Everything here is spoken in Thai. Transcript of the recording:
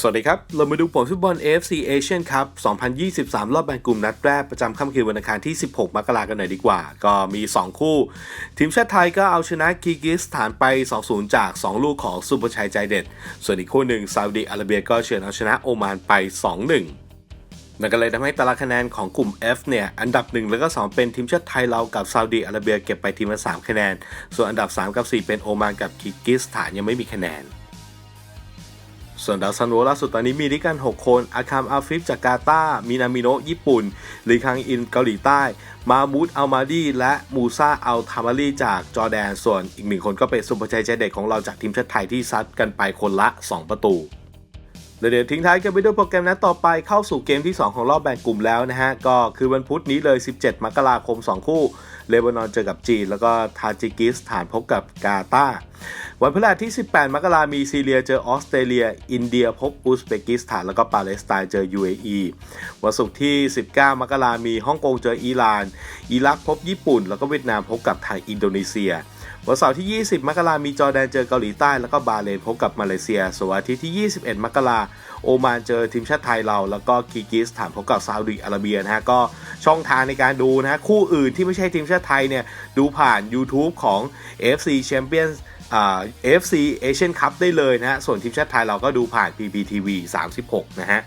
สวัสดีครับ เรามาดูผลฟุตบอล AFC Asian Cup 2023 รอบแบ่งกลุ่มนัดแรก ประจำค่ำคืนวันอังคารที่ 16 มกราคมกันหน่อยดีกว่า ก็มี 2 คู่ ทีมชาติไทยก็เอาชนะคีกิสถานไป 2-0 จาก 2 ลูกของสุภชัยใจเด็ด ส่วนอีกคู่หนึ่งซาอุดิอาระเบียก็เฉือนเอาชนะโอมานไป 2-1นั่นก็เลยทำให้ตารางคะแนนของกลุ่ม F เนี่ยอันดับ 1 แล้วก็ 2 เป็นทีมชาติไทยเรากับซาอุดีอาระเบียเก็บไปทีมละ3คะแนน ส่วนอันดับ 3 กับ 4 เป็นโอมานกับคิกิสถานยังไม่มีคะแนน ส่วนดาวซันโวล่าสุดตอนนี้มีด้วยกัน 6 คน อาคามอาฟิฟจากกาตาร์มินามิโนะญี่ปุ่นลีคังอินเกาหลีใต้ มามูดอัลมาดีและมูซาอัลทามารีจากจอร์แดน ส่วนอีกหนึ่งคนก็เป็นสุภชัยใจเด็กของเราจากทีมชาติไทยที่ซัดกันไปคนละ 2 ประตู เดี๋ยวทิ้งท้ายกันไปด้วยโปรแกรมนัดต่อไปเข้าสู่เกมที่ 2 ของรอบแบ่งกลุ่มแล้วนะฮะ ก็คือวันพุธนี้เลย 17 มกราคม 2 คู่ เลบานอนเจอกับจีน แล้วก็ทาจิกิสถานพบกับกาตาวันพฤหัสที่ 18 มกรามีซีเรียเจอออสเตรเลีย อินเดียพบอุซเบกิสถาน แล้วก็ปาเลสไตน์เจอ UAE วันศุกร์ที่ 19 มกรามีฮ่องกงเจออิหร่าน อิรักพบญี่ปุ่น แล้วก็เวียดนามพบกับทางอินโดนีเซีย วันเสาร์ที่ 20 มกรามีจอร์แดนเจอเกาหลีใต้ แล้วก็บาเรนพบกับมาเลเซียส่วนวันอาทิตย์ที่ 21 มกราโอมานเจอทีมชาติไทยเรา แล้วก็คีกิสถานพบกับซาอุดิอาระเบียนะฮะก็ช่องทางในการดูนะฮะคู่อื่นที่ไม่ใช่ทีมชาติไทยเนี่ยดูผ่าน YouTube ของ FC Champions อ่า AFC Asian Cup ได้เลยนะฮะ ส่วนทีมชาติไทยเราก็ดูผ่าน PPTV 36 นะฮะ